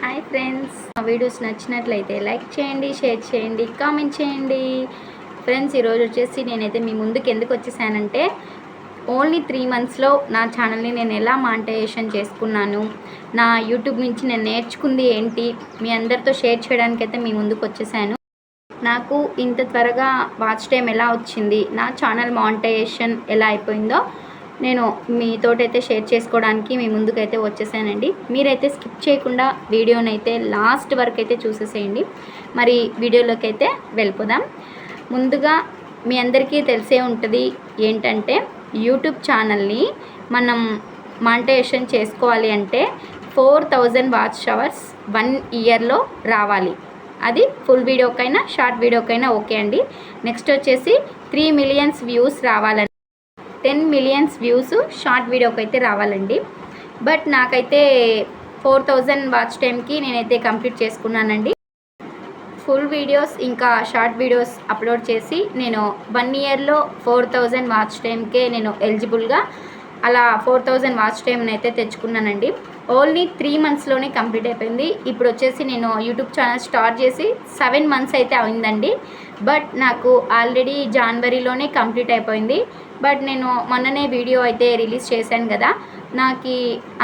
Hi friends. మా videos నచ్చినట్లయితే like చేయండి షేర్ చేయండి కామెంట్ చేయండి. ఫ్రెండ్స్ ఈరోజు వచ్చేసి నేనైతే మీ ముందుకు ఎందుకు వచ్చేసానంటే ఓన్లీ త్రీ మంత్స్లో నా ఛానల్ని నేను ఎలా మానిటైజేషన్ చేసుకున్నాను నా యూట్యూబ్ నుంచి నేను నేర్చుకుంది ఏంటి మీ అందరితో షేర్ చేయడానికి అయితే మీ ముందుకు వచ్చేసాను. నాకు ఇంత త్వరగా వాచ్ టైం ఎలా వచ్చింది నా ఛానల్ మానిటైజేషన్ ఎలా అయిపోయిందో నేను మీతోటైతే షేర్ చేసుకోవడానికి మీ ముందుకైతే వచ్చేసానండి. మీరైతే స్కిప్ చేయకుండా వీడియోని అయితే లాస్ట్ వరకు అయితే చూసేసేయండి. మరి వీడియోలోకి అయితే వెళ్ళిపోదాం. ముందుగా మీ అందరికీ తెలిసే ఉంటుంది ఏంటంటే యూట్యూబ్ ఛానల్ని మనం మానిటైజేషన్ చేసుకోవాలి అంటే four thousand watch hours one ఇయర్లో రావాలి. అది ఫుల్ వీడియోకైనా షార్ట్ వీడియోకైనా ఓకే అండి. నెక్స్ట్ వచ్చేసి త్రీ మిలియన్స్ వ్యూస్ రావాలని టెన్ మిలియన్స్ వ్యూస్ షార్ట్ వీడియోకి అయితే రావాలండి. బట్ నాకైతే ఫోర్ థౌజండ్ వాచ్ టైంకి నేనైతే కంప్లీట్ చేసుకున్నానండి. ఫుల్ వీడియోస్ ఇంకా షార్ట్ వీడియోస్ అప్లోడ్ చేసి నేను వన్ ఇయర్లో ఫోర్ థౌజండ్ వాచ్ టైంకే నేను ఎలిజిబుల్గా అలా ఫోర్ థౌజండ్ వాచ్ టైంని అయితే తెచ్చుకున్నానండి. ఓన్లీ త్రీ మంత్స్లోనే కంప్లీట్ అయిపోయింది. ఇప్పుడు వచ్చేసి నేను యూట్యూబ్ ఛానల్ స్టార్ట్ చేసి సెవెన్ మంత్స్ అయితే అయిందండి. బట్ నాకు ఆల్రెడీ జనవరిలోనే కంప్లీట్ అయిపోయింది. బట్ నేను మొన్ననే వీడియో అయితే రిలీజ్ చేశాను కదా. నాకు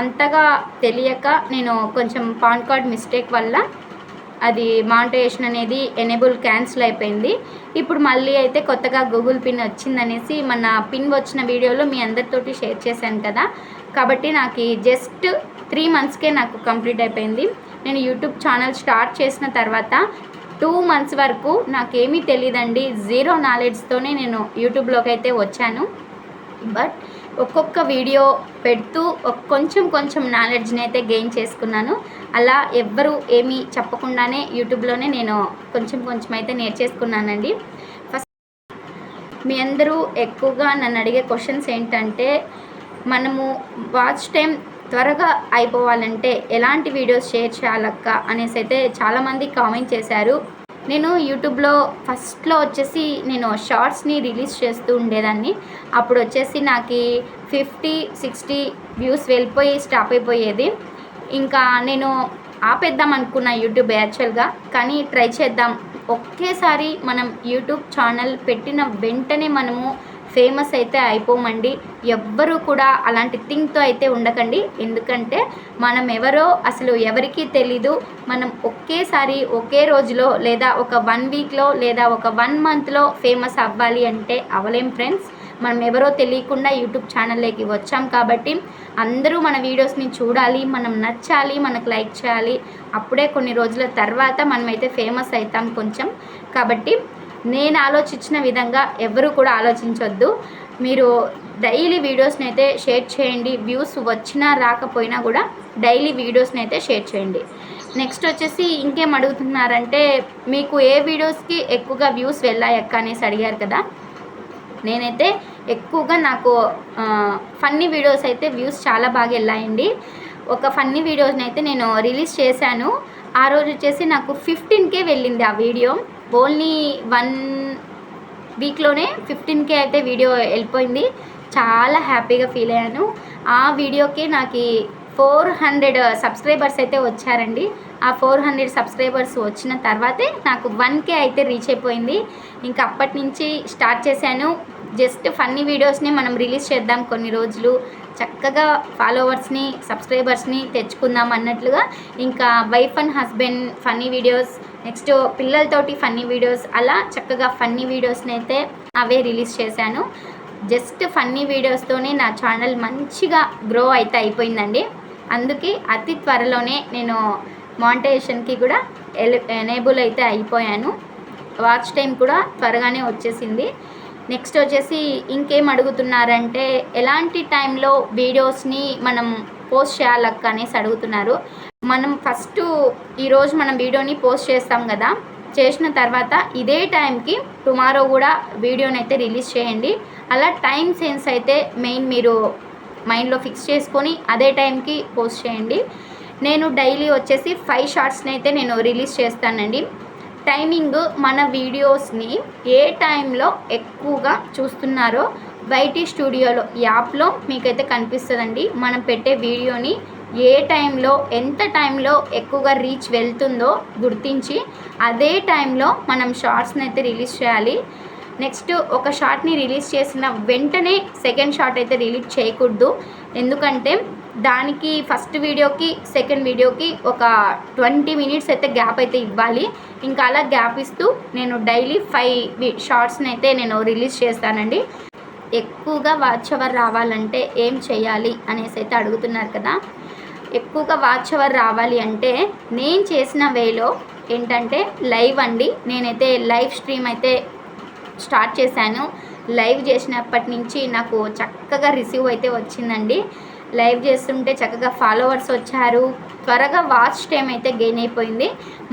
అంతగా తెలియక నేను కొంచెం పాన్ కార్డ్ మిస్టేక్ వల్ల అది మానిటైజేషన్ అనేది ఎనేబుల్ క్యాన్సిల్ అయిపోయింది. ఇప్పుడు మళ్ళీ అయితే కొత్తగా గూగుల్ పిన్ వచ్చిందనేసి మన పిన్ వచ్చిన వీడియోలో మీ అందరితోటి షేర్ చేశాను కదా. కాబట్టి నాకు జస్ట్ త్రీ మంత్స్కే నాకు కంప్లీట్ అయిపోయింది. నేను యూట్యూబ్ ఛానల్ స్టార్ట్ చేసిన తర్వాత టూ మంత్స్ వరకు నాకేమీ తెలియదండి జీరో నాలెడ్జ్తోనే నేను యూట్యూబ్లోకి అయితే వచ్చాను. బట్ ఒక్కొక్క వీడియో పెడుతూ కొంచెం కొంచెం నాలెడ్జ్ని అయితే గెయిన్ చేసుకున్నాను. అలా ఎవ్వరూ ఏమీ చెప్పకుండానే యూట్యూబ్లోనే నేను కొంచెం కొంచెం అయితే నేర్చేసుకున్నానండి. ఫస్ట్ మీ అందరూ ఎక్కువగా నన్ను అడిగే క్వశ్చన్స్ ఏంటంటే మనము వాచ్ టైం త్వరగా అయిపోవాలంటే ఎలాంటి వీడియోస్ షేర్ చేయాలక్క అనేసి అయితే చాలామంది కామెంట్ చేశారు. నేను యూట్యూబ్లో ఫస్ట్లో వచ్చేసి నేను షార్ట్స్ని రిలీజ్ చేస్తూ ఉండేదాన్ని. అప్పుడు వచ్చేసి నాకు ఫిఫ్టీ సిక్స్టీ వ్యూస్ వెళ్ళిపోయి స్టాప్ అయిపోయేది. ఇంకా నేను ఆపేద్దాం అనుకున్న యూట్యూబ్ యాక్చువల్గా కానీ ట్రై చేద్దాం. ఒకేసారి మనం యూట్యూబ్ ఛానల్ పెట్టిన వెంటనే మనము ఫేమస్ అయితే అయిపోమండి. ఎవ్వరూ కూడా అలాంటి థింగ్తో అయితే ఉండకండి. ఎందుకంటే మనం ఎవరో అసలు ఎవరికీ తెలీదు. మనం ఒకేసారి ఒకే రోజులో లేదా ఒక వన్ వీక్లో లేదా ఒక వన్ మంత్లో ఫేమస్ అవ్వాలి అంటే అవలేం ఫ్రెండ్స్. మనం ఎవరో తెలియకుండా యూట్యూబ్ ఛానల్లోకి వచ్చాం కాబట్టి అందరూ మన వీడియోస్ని చూడాలి మనం నచ్చాలి మనకు లైక్ చేయాలి. అప్పుడే కొన్ని రోజుల తర్వాత మనమైతే ఫేమస్ అవుతాం కొంచెం. కాబట్టి నేను ఆలోచించిన విధంగా ఎవరు కూడా ఆలోచించొద్దు. మీరు డైలీ వీడియోస్ని అయితే షేర్ చేయండి. వ్యూస్ వచ్చినా రాకపోయినా కూడా డైలీ వీడియోస్ని అయితే షేర్ చేయండి. నెక్స్ట్ వచ్చేసి ఇంకేం అడుగుతున్నారంటే మీకు ఏ వీడియోస్కి ఎక్కువగా వ్యూస్ వెళ్ళాయక్క అనేసి అడిగారు కదా. నేనైతే ఎక్కువగా నాకు ఫన్నీ వీడియోస్ అయితే వ్యూస్ చాలా బాగా వెళ్ళాయండి. ఒక ఫన్నీ వీడియోస్ని అయితే నేను రిలీజ్ చేశాను. ఆ రోజు వచ్చేసి నాకు ఫిఫ్టీన్కే వెళ్ళింది ఆ వీడియో. ఓన్లీ వన్ వీక్లోనే ఫిఫ్టీన్కే అయితే వీడియో వెళ్ళిపోయింది. చాలా హ్యాపీగా ఫీల్ అయ్యాను. ఆ వీడియోకి నాకు ఫోర్ హండ్రెడ్ సబ్స్క్రైబర్స్ అయితే వచ్చారండి. ఆ ఫోర్ హండ్రెడ్ సబ్స్క్రైబర్స్ వచ్చిన తర్వాతే నాకు వన్ కే అయితే రీచ్ అయిపోయింది. ఇంకా అప్పటి నుంచి స్టార్ట్ చేశాను. జస్ట్ ఫన్నీ వీడియోస్ని మనం రిలీజ్ చేద్దాం కొన్ని రోజులు. చక్కగా ఫాలోవర్స్ని సబ్స్క్రైబర్స్ని తెచ్చుకుందాం అన్నట్లుగా. ఇంకా wife and husband funny videos next పిల్లలతోటి ఫన్నీ వీడియోస్ అలా చక్కగా ఫన్నీ వీడియోస్ని అయితే అవే రిలీజ్ చేశాను. జస్ట్ ఫన్నీ వీడియోస్తోనే నా ఛానల్ మంచిగా గ్రో అయితే అయిపోయిందండి. అందుకే అతి త్వరలోనే నేను మానిటైజేషన్కి కూడా ఎనేబుల్ అయితే అయిపోయాను. వాచ్ టైం కూడా త్వరగానే వచ్చేసింది. నెక్స్ట్ వచ్చేసి ఇంకేం అడుగుతున్నారంటే ఎలాంటి టైంలో వీడియోస్ని మనం పోస్ట్ చేయాలక్క అనేసి అడుగుతున్నారు. మనం ఫస్ట్ ఈరోజు మనం వీడియోని పోస్ట్ చేస్తాం కదా. చేసిన తర్వాత ఇదే టైంకి టుమారో కూడా వీడియోని అయితే రిలీజ్ చేయండి. అలా టైం సెన్స్ అయితే మెయిన్ మీరు మైండ్లో ఫిక్స్ చేసుకొని అదే టైంకి పోస్ట్ చేయండి. నేను డైలీ వచ్చేసి ఫైవ్ షార్ట్స్ని అయితే నేను రిలీజ్ చేస్తానండి. టైమింగ్ మన వీడియోస్ని ఏ టైంలో ఎక్కువగా చూస్తున్నారో వైటీ స్టూడియోలో యాప్లో మీకైతే కనిపిస్తుందండి. మనం పెట్టే వీడియోని ఏ టైంలో ఎంత టైంలో ఎక్కువగా రీచ్ వెళ్తుందో గుర్తించి అదే టైంలో మనం షార్ట్స్ని అయితే రిలీజ్ చేయాలి. నెక్స్ట్ ఒక షార్ట్ని రిలీజ్ చేసిన వెంటనే సెకండ్ షార్ట్ అయితే రిలీజ్ చేయకూడదు. ఎందుకంటే దానికి ఫస్ట్ వీడియోకి సెకండ్ వీడియోకి ఒక ట్వంటీ మినిట్స్ అయితే గ్యాప్ అయితే ఇవ్వాలి. ఇంకా అలా గ్యాప్ ఇస్తూ నేను డైలీ ఫైవ్ షార్ట్స్ని అయితే నేను రిలీజ్ చేస్తానండి. ఎక్కువగా వాచ్ అవర్ రావాలంటే ఏం చేయాలి అనేసి అయితే అడుగుతున్నారు కదా. ఎక్కువగా వాచ్ అవర్ రావాలి అంటే నేను చేసిన వేలో ఏంటంటే లైవ్ అండి. నేనైతే లైవ్ స్ట్రీమ్ అయితే స్టార్ట్ చేశాను. లైవ్ చేసినప్పటి నుంచి నాకు చక్కగా రిసీవ్ అయితే వచ్చిందండి. లైవ్ చేస్తుంటే చక్కగా ఫాలోవర్స్ వచ్చారు. త్వరగా వాచ్ టైం అయితే గెయిన్ అయిపోయింది.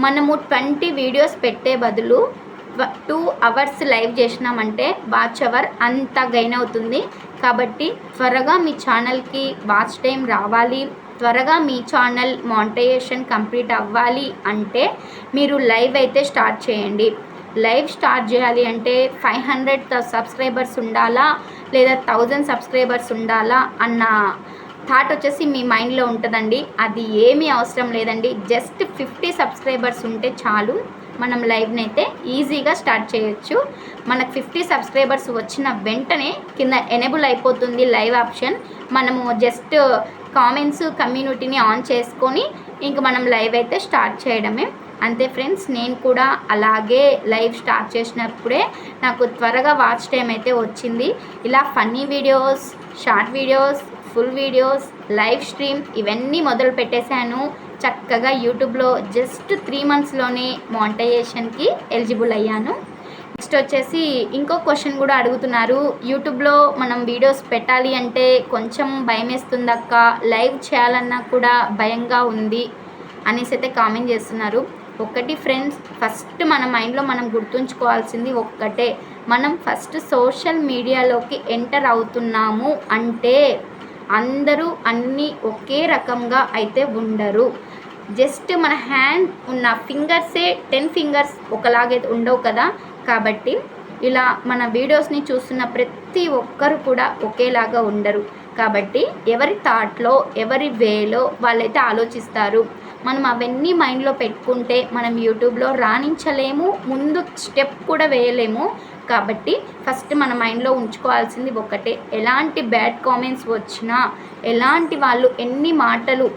మనము ట్వంటీ వీడియోస్ పెట్టే బదులు టూ అవర్స్ లైవ్ చేసినామంటే వాచ్ అవర్ అంత గెయిన్ అవుతుంది. కాబట్టి త్వరగా మీ ఛానల్కి వాచ్ టైం రావాలి. త్వరగా మీ ఛానల్ మానిటైజేషన్ కంప్లీట్ అవ్వాలి అంటే మీరు లైవ్ అయితే స్టార్ట్ చేయండి. లైవ్ స్టార్ట్ చేయాలి అంటే ఫైవ్ హండ్రెడ్ సబ్స్క్రైబర్స్ ఉండాలా? లేదా థౌజండ్ సబ్స్క్రైబర్స్ ఉండాలా? అన్న థాట్ వచ్చేసి మీ మైండ్లో ఉంటుందండి. అది ఏమీ అవసరం లేదండి. జస్ట్ ఫిఫ్టీ సబ్స్క్రైబర్స్ ఉంటే చాలు. మనం లైవ్ని అయితే ఈజీగా స్టార్ట్ చేయొచ్చు. మనకు ఫిఫ్టీ సబ్స్క్రైబర్స్ వచ్చిన వెంటనే కింద ఎనేబుల్ అయిపోతుంది లైవ్ ఆప్షన్. మనము జస్ట్ కామెంట్స్ కమ్యూనిటీని ఆన్ చేసుకొని ఇంక మనం లైవ్ అయితే స్టార్ట్ చేయడమే. అంతే ఫ్రెండ్స్ నేను కూడా అలాగే లైవ్ స్టార్ట్ చేసినప్పుడే నాకు త్వరగా వాచ్ టైం అయితే వచ్చింది. ఇలా funny videos short videos full videos live stream ఇవన్నీ మొదలు పెట్టేశాను. చక్కగా యూట్యూబ్లో జస్ట్ త్రీ మంత్స్లోనే మానిటైజేషన్కి ఎలిజిబుల్ అయ్యాను. నెక్స్ట్ వచ్చేసి ఇంకో క్వశ్చన్ కూడా అడుగుతున్నారు. యూట్యూబ్లో మనం వీడియోస్ పెట్టాలి అంటే కొంచెం భయం వేస్తుందక్క లైవ్ చేయాలన్నా కూడా భయంగా ఉంది అనేసి అయితే కామెంట్ చేస్తున్నారు. ఒకటి ఫ్రెండ్స్ ఫస్ట్ మన మైండ్లో మనం గుర్తుంచుకోవాల్సింది ఒక్కటే. మనం ఫస్ట్ సోషల్ మీడియాలోకి ఎంటర్ అవుతున్నాము అంటే అందరూ అన్నీ ఒకే రకంగా అయితే ఉండరు. జస్ట్ మన హ్యాండ్ ఉన్న ఫింగర్సే టెన్ ఫింగర్స్ ఒకలాగే ఉండవు కదా. కాబట్టి ఇలా మన వీడియోస్ని చూస్తున్న ప్రతి ఒక్కరు కూడా ఒకేలాగా ఉండరు. కాబట్టి ఎవరి థాట్లో ఎవరి వేలో వాళ్ళైతే ఆలోచిస్తారు. మనం అవన్నీ మైండ్లో పెట్టుకుంటే మనం యూట్యూబ్లో రాణించలేము ముందు స్టెప్ కూడా వేయలేము. కాబట్టి ఫస్ట్ మన మైండ్లో ఉంచుకోవాల్సింది ఒకటే. ఎలాంటి బ్యాడ్ కామెంట్స్ వచ్చినా ఎలాంటి వాళ్ళు ఎన్ని మాటలు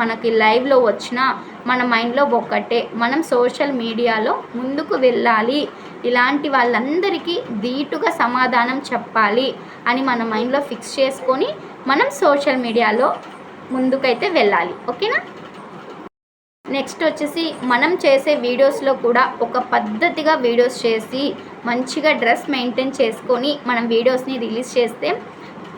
మనకి లైవ్లో వచ్చినా మన మైండ్లో ఒక్కటే. మనం సోషల్ మీడియాలో ముందుకు వెళ్ళాలి. ఇలాంటి వాళ్ళందరికీ ధీటుగా సమాధానం చెప్పాలి అని మన మైండ్లో ఫిక్స్ చేసుకొని మనం సోషల్ మీడియాలో ముందుకైతే వెళ్ళాలి. ఓకేనా? నెక్స్ట్ వచ్చేసి మనం చేసే వీడియోస్లో కూడా ఒక పద్ధతిగా వీడియోస్ చేసి మంచిగా డ్రెస్ మెయింటైన్ చేసుకొని మనం వీడియోస్ని రిలీజ్ చేస్తే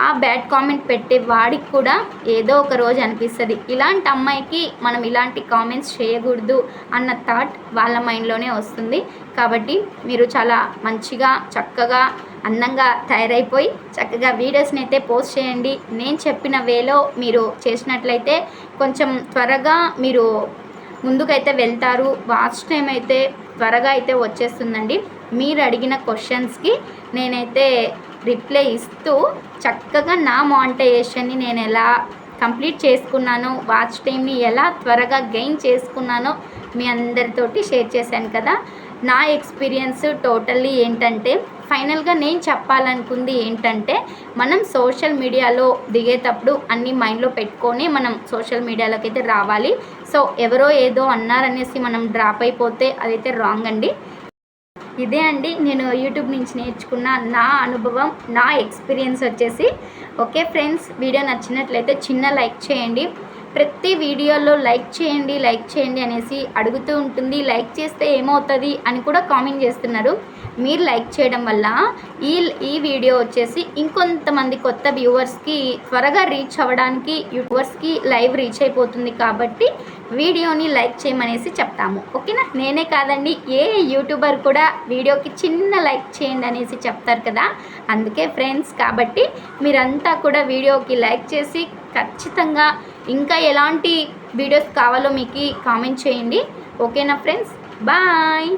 ఆ బ్యాడ్ కామెంట్ పెట్టే వాడికి కూడా ఏదో ఒక రోజు అనిపిస్తుంది. ఇలాంటి అమ్మాయికి మనం ఇలాంటి కామెంట్స్ చేయకూడదు అన్న థాట్ వాళ్ళ మైండ్లోనే వస్తుంది. కాబట్టి మీరు చాలా మంచిగా చక్కగా అందంగా తయారైపోయి చక్కగా వీడియోస్ని అయితే పోస్ట్ చేయండి. నేను చెప్పిన వేలో మీరు చేసినట్లయితే కొంచెం త్వరగా మీరు ముందుకైతే వెళ్తారు. వాచ్ టైం అయితే త్వరగా అయితే వచ్చేస్తుందండి. మీరు అడిగిన క్వశ్చన్స్కి నేనైతే రిప్లై ఇస్తూ చక్కగా నా మానిటైజేషన్ని నేను ఎలా కంప్లీట్ చేసుకున్నానో వాచ్ టైంని ఎలా త్వరగా గెయిన్ చేసుకున్నానో మీ అందరితోటి షేర్ చేశాను కదా. నా ఎక్స్పీరియన్స్ టోటల్లీ ఏంటంటే ఫైనల్గా నేను చెప్పాలనుకుంది ఏంటంటే మనం సోషల్ మీడియాలో దిగేటప్పుడు అన్ని మైండ్లో పెట్టుకొని మనం సోషల్ మీడియాలోకి అయితే రావాలి. సో ఎవరో ఏదో అన్నారనేసి మనం డ్రాప్ అయిపోతే అదైతే రాంగ్ అండి. ఇదే అండి నేను యూట్యూబ్ నుంచి నేర్చుకున్న నా అనుభవం నా ఎక్స్పీరియన్స్ వచ్చేసి. ఓకే ఫ్రెండ్స్ వీడియో నచ్చినట్లయితే చిన్న లైక్ చేయండి. ప్రతి వీడియోలో లైక్ చేయండి లైక్ చేయండి అనేసి అడుగుతూ ఉంటుంది. లైక్ చేస్తే ఏమవుతుంది అని కూడా కామెంట్ చేస్తున్నారు. మీరు లైక్ చేయడం వల్ల ఈ ఈ వీడియో వచ్చేసి ఇంకొంతమంది కొత్త వ్యూవర్స్కి త్వరగా రీచ్ అవ్వడానికి యూట్యూబర్స్కి లైవ్ రీచ్ అయిపోతుంది కాబట్టి వీడియోని లైక్ చేయమనేసి చెప్తాము. ఓకేనా? నేనే కాదండి ఏ యూట్యూబర్ కూడా వీడియోకి చిన్న లైక్ చేయండి అనేసి చెప్తారు కదా? అందుకే ఫ్రెండ్స్ కాబట్టి మీరంతా కూడా వీడియోకి లైక్ చేసి ఖచ్చితంగా ఇంకా ఎలాంటి వీడియోస్ కావాలో మీకు కామెంట్ చేయండి. ఓకేనా ఫ్రెండ్స్? బాయ్!